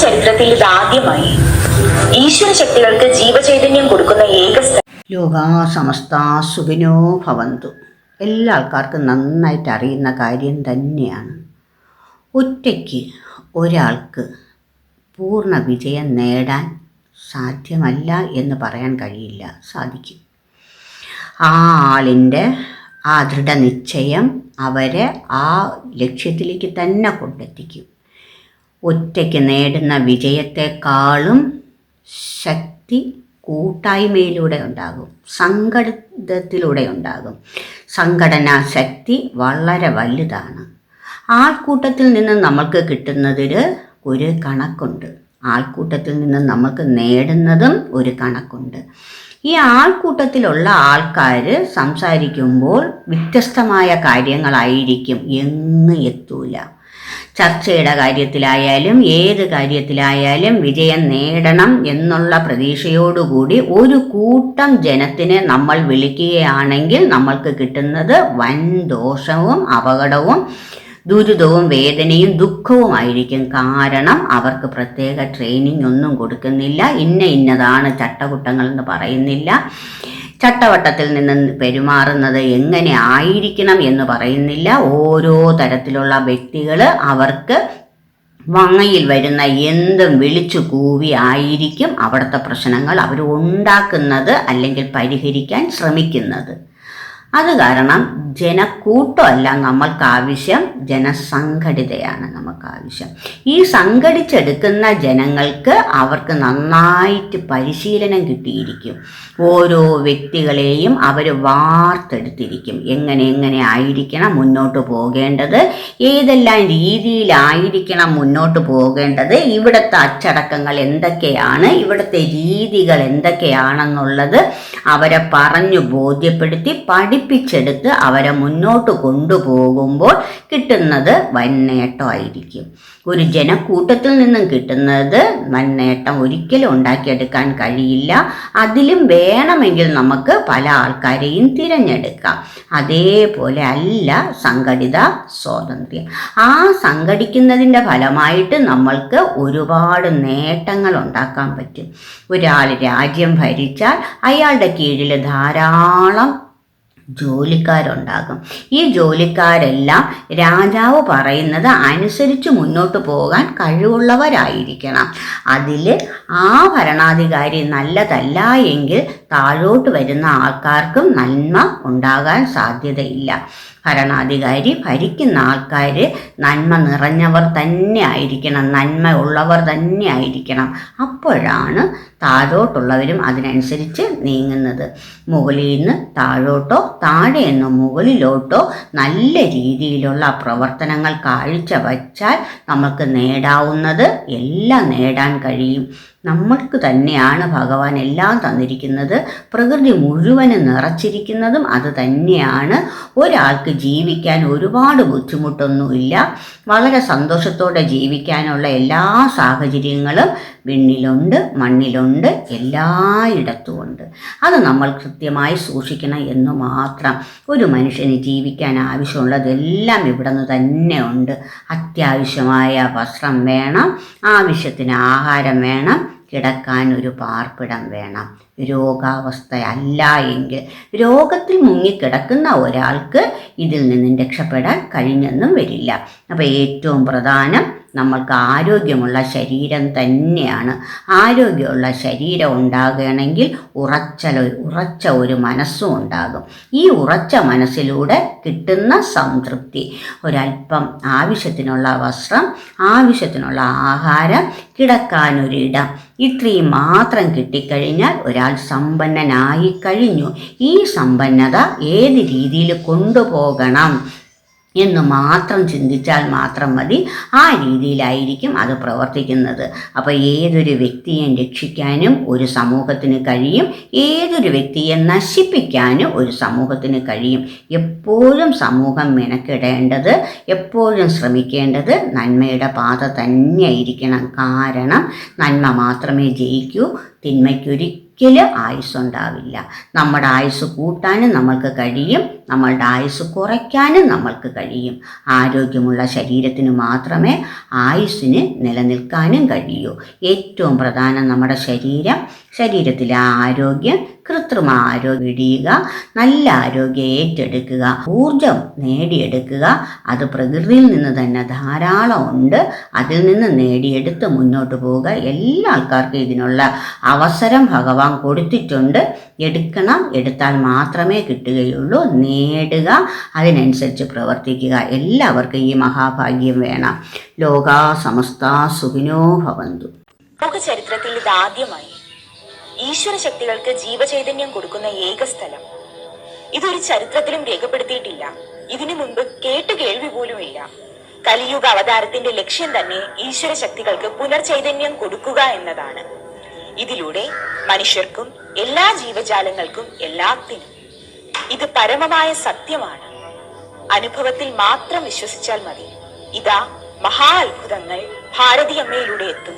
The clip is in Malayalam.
ചരിത്രത്തിൽ ഇതാദ്യമായി ഈശ്വര ശക്തികൾക്ക് ജീവചൈതന്യം കൊടുക്കുന്ന ഏക ലോക സമസ്ത സുഖിനോ ഭവന്തു. എല്ലാ ആൾക്കാർക്കും നന്നായിട്ട് അറിയുന്ന കാര്യം തന്നെയാണ്. ഒറ്റയ്ക്ക് ഒരാൾക്ക് പൂർണ വിജയം നേടാൻ സാധ്യമല്ല എന്ന് പറയാൻ കഴിയില്ല. സാധിക്കും. ആ ആളിന്റെ ആ ദൃഢനിശ്ചയം അവരെ ആ ലക്ഷ്യത്തിലേക്ക് തന്നെ കൊണ്ടെത്തിക്കും. ഒറ്റയ്ക്ക് നേടുന്ന വിജയത്തെക്കാളും ശക്തി കൂട്ടായ്മയിലൂടെ ഉണ്ടാകും. സംഘടിതത്തിലൂടെ ഉണ്ടാകും. സംഘടനാ ശക്തി വളരെ വലുതാണ്. ആൾക്കൂട്ടത്തിൽ നിന്ന് നമ്മൾക്ക് കിട്ടുന്നതിൽ ഒരു കണക്കുണ്ട്. ആൾക്കൂട്ടത്തിൽ നിന്ന് നമുക്ക് നേടുന്നതും ഒരു കണക്കുണ്ട്. ഈ ആൾക്കൂട്ടത്തിലുള്ള ആൾക്കാർ സംസാരിക്കുമ്പോൾ വ്യത്യസ്തമായ കാര്യങ്ങളായിരിക്കും. എന്ന് എത്തൂല. ചർച്ചയുടെ കാര്യത്തിലായാലും ഏത് കാര്യത്തിലായാലും വിജയം നേടണം എന്നുള്ള പ്രതീക്ഷയോടുകൂടി ഒരു കൂട്ടം ജനത്തിനെ നമ്മൾ വിളിക്കുകയാണെങ്കിൽ നമ്മൾക്ക് കിട്ടുന്നത് വൻ ദോഷവും അപകടവും ദുരിതവും വേദനയും ദുഃഖവുമായിരിക്കും കാരണം അവർക്ക് പ്രത്യേക ട്രെയിനിങ് ഒന്നും കൊടുക്കുന്നില്ല. ഇന്ന ഇന്നതാണ് ചട്ടകുട്ടങ്ങൾ എന്ന് പറയുന്നില്ല. ചട്ടവട്ടത്തിൽ നിന്ന് പെരുമാറുന്നത് എങ്ങനെ ആയിരിക്കണം എന്ന് പറയുന്നില്ല. ഓരോ തരത്തിലുള്ള വ്യക്തികൾ അവർക്ക് വങ്ങയിൽ വരുന്ന എന്തും വിളിച്ചു കൂവി ആയിരിക്കും അവിടുത്തെ പ്രശ്നങ്ങൾ അവർ ഉണ്ടാക്കുന്നത് അല്ലെങ്കിൽ പരിഹരിക്കാൻ ശ്രമിക്കുന്നത്. അത് കാരണം ജനക്കൂട്ടമല്ല നമ്മൾക്ക് ആവശ്യം ജനസംഘടിതയാണ് നമുക്ക് ആവശ്യം ഈ സംഘടിച്ചെടുക്കുന്ന ജനങ്ങൾക്ക് അവർക്ക് നന്നായിട്ട് പരിശീലനം കിട്ടിയിരിക്കും. ഓരോ വ്യക്തികളെയും അവർ വാർത്തെടുത്തിരിക്കും. എങ്ങനെ എങ്ങനെ ആയിരിക്കണം മുന്നോട്ട് പോകേണ്ടത്? ഏതെല്ലാം രീതിയിലായിരിക്കണം മുന്നോട്ട് പോകേണ്ടത്? ഇവിടുത്തെ അച്ചടക്കങ്ങൾ എന്തൊക്കെയാണ്? ഇവിടുത്തെ രീതികൾ എന്തൊക്കെയാണെന്നുള്ളത് അവരെ പറഞ്ഞു ബോധ്യപ്പെടുത്തി പഠിപ്പിച്ചെടുത്ത് അവരെ മുന്നോട്ട് കൊണ്ടുപോകുമ്പോൾ കിട്ടുന്നത് വൻ നേട്ടമായിരിക്കും ഒരു ജനക്കൂട്ടത്തിൽ നിന്നും കിട്ടുന്നത് വൻ നേട്ടം ഒരിക്കലും ഉണ്ടാക്കിയെടുക്കാൻ കഴിയില്ല. അതിലും വേണമെങ്കിൽ നമുക്ക് പല ആൾക്കാരെയും തിരഞ്ഞെടുക്കാം. അതേപോലെ അല്ല സംഘടിത സ്വാതന്ത്ര്യം. ആ സംഘടിക്കുന്നതിന്റെ ഫലമായിട്ട് നമ്മൾക്ക് ഒരുപാട് നേട്ടങ്ങൾ ഉണ്ടാക്കാൻ പറ്റും. ഒരാൾ രാജ്യം ഭരിച്ചാൽ അയാളുടെ കീഴിൽ ധാരാളം ജോലിക്കാരുണ്ടാകും. ഈ ജോലിക്കാരെല്ലാം രാജാവ് പറയുന്നത് അനുസരിച്ച് മുന്നോട്ട് പോകാൻ കഴിവുള്ളവരായിരിക്കണം. അതിൽ ആ ഭരണാധികാരി നല്ലതല്ല എങ്കിൽ താഴോട്ട് വരുന്ന ആൾക്കാർക്കും നന്മ ഉണ്ടാകാൻ സാധ്യതയില്ല. ഭരണാധികാരി ഭരിക്കുന്ന ആൾക്കാർ നന്മ നിറഞ്ഞവർ തന്നെ ആയിരിക്കണം നന്മ ഉള്ളവർ തന്നെ ആയിരിക്കണം അപ്പോഴാണ് താഴോട്ടുള്ളവരും അതിനനുസരിച്ച് നീങ്ങുന്നത്. മുകളിൽ നിന്ന് താഴോട്ടോ താഴെ നിന്ന് മുകളിലോട്ടോ നല്ല രീതിയിലുള്ള പ്രവർത്തനങ്ങൾ കാഴ്ച വച്ചാൽ നമുക്ക് നേടാവുന്നത് എല്ലാം നേടാൻ കഴിയും. നമ്മൾക്ക് തന്നെയാണ് ഭഗവാൻ എല്ലാം തന്നിരിക്കുന്നത്. പ്രകൃതി മുഴുവനും നിറച്ചിരിക്കുന്നതും അത് തന്നെയാണ്. ഒരാൾക്ക് ജീവിക്കാൻ ഒരുപാട് ബുദ്ധിമുട്ടൊന്നുമില്ല. വളരെ സന്തോഷത്തോടെ ജീവിക്കാനുള്ള എല്ലാ സാഹചര്യങ്ങളും വിണ്ണിലുണ്ട് മണ്ണിലുണ്ട് എല്ലായിടത്തുമുണ്ട്. അത് നമ്മൾ കൃത്യമായി സൂക്ഷിക്കണം എന്ന് മാത്രം. ഒരു മനുഷ്യന് ജീവിക്കാൻ ആവശ്യമുള്ളതെല്ലാം ഇവിടെ നിന്ന് തന്നെ ഉണ്ട്. അത്യാവശ്യമായ വസ്ത്രം വേണം ആവശ്യത്തിന് ആഹാരം വേണം കിടക്കാൻ ഒരു പാർപ്പിടം വേണം. രോഗാവസ്ഥയല്ല എങ്കിൽ രോഗത്തിൽ മുങ്ങിക്കിടക്കുന്ന ഒരാൾക്ക് ഇതിൽ നിന്നും രക്ഷപ്പെടാൻ കഴിഞ്ഞെന്നും വരില്ല. അപ്പോൾ ഏറ്റവും പ്രധാനം നമ്മൾക്ക് ആരോഗ്യമുള്ള ശരീരം തന്നെയാണ്. ആരോഗ്യമുള്ള ശരീരം ഉണ്ടാകണമെങ്കിൽ ഉറച്ച ഉറച്ച ഒരു മനസ്സും ഉണ്ടാകും. ഈ ഉറച്ച മനസ്സിലൂടെ കിട്ടുന്ന സംതൃപ്തി. ഒരല്പം ആവശ്യത്തിനുള്ള വസ്ത്രം ആവശ്യത്തിനുള്ള ആഹാരം കിടക്കാനൊരിടം ഇത്രയും മാത്രം കിട്ടിക്കഴിഞ്ഞാൽ ഒരാൾ സമ്പന്നനായി കഴിഞ്ഞു. ഈ സമ്പന്നത ഏത് രീതിയിൽ കൊണ്ടുപോകണം? എന്ന് മാത്രം ചിന്തിച്ചാൽ മാത്രം മതി. ആ രീതിയിലായിരിക്കും അത് പ്രവർത്തിക്കുന്നത്. അപ്പോൾ ഏതൊരു വ്യക്തിയെ രക്ഷിക്കാനും ഒരു സമൂഹത്തിന് കഴിയും. ഏതൊരു വ്യക്തിയെ നശിപ്പിക്കാനും ഒരു സമൂഹത്തിന് കഴിയും. എപ്പോഴും സമൂഹം മെനക്കിടേണ്ടത് എപ്പോഴും ശ്രമിക്കേണ്ടത് നന്മയുടെ പാത തന്നെയായിരിക്കണം. കാരണം നന്മ മാത്രമേ ജയിക്കൂ. തിന്മയ്ക്കൊരിക്കലും ആയുസ് ഉണ്ടാവില്ല നമ്മുടെ ആയുസ് കൂട്ടാനും നമ്മൾക്ക് കഴിയും. നമ്മളുടെ ആയുസ് കുറയ്ക്കാനും നമ്മൾക്ക് കഴിയും. ആരോഗ്യമുള്ള ശരീരത്തിന് മാത്രമേ ആയുസ്സിന് നിലനിൽക്കാനും കഴിയൂ. ഏറ്റവും പ്രധാനം നമ്മുടെ ശരീരം ശരീരത്തിലെ ആരോഗ്യം കൃത്രിമ ആരോഗ്യം ഇടിയുക നല്ല ആരോഗ്യം ഏറ്റെടുക്കുക ഊർജം നേടിയെടുക്കുക. അത് പ്രകൃതിയിൽ നിന്ന് തന്നെ ധാരാളം ഉണ്ട്. അതിൽ നിന്ന് നേടിയെടുത്ത് മുന്നോട്ട് പോവുക. എല്ലാ ആൾക്കാർക്കും ഇതിനുള്ള അവസരം ഭഗവാൻ കൊടുത്തിട്ടുണ്ട്. എടുക്കണം. എടുത്താൽ മാത്രമേ കിട്ടുകയുള്ളൂ. നേടുക. അതിനനുസരിച്ച് പ്രവർത്തിക്കുക. എല്ലാവർക്കും ഈ മഹാഭാഗ്യം വേണം. ലോകാ സമസ്ത സുഖിനോ ഭവന്തു. ലോക ചരിത്രത്തിൽ ഇതാദ്യമായി ഈശ്വര ശക്തികൾക്ക് ജീവചൈതന്യം കൊടുക്കുന്ന ഏക സ്ഥലം. ഇതൊരു ചരിത്രത്തിലും രേഖപ്പെടുത്തിയിട്ടില്ല. ഇതിനു മുൻപ് കേട്ട് കേൾവി ഇല്ല. കലിയുഗ അവതാരത്തിന്റെ ലക്ഷ്യം തന്നെ ഈശ്വര ശക്തികൾക്ക് പുനർചൈതന്യം കൊടുക്കുക എന്നതാണ്. ഇതിലൂടെ മനുഷ്യർക്കും എല്ലാ ജീവജാലങ്ങൾക്കും എല്ലാത്തിനും ഇത് പരമമായ സത്യമാണ്. അനുഭവത്തിൽ മാത്രം വിശ്വസിച്ചാൽ മതി. ഇതാ മഹാ അത്ഭുതങ്ങൾ ഭാരതീയമ്മയിലൂടെ എത്തുന്നു.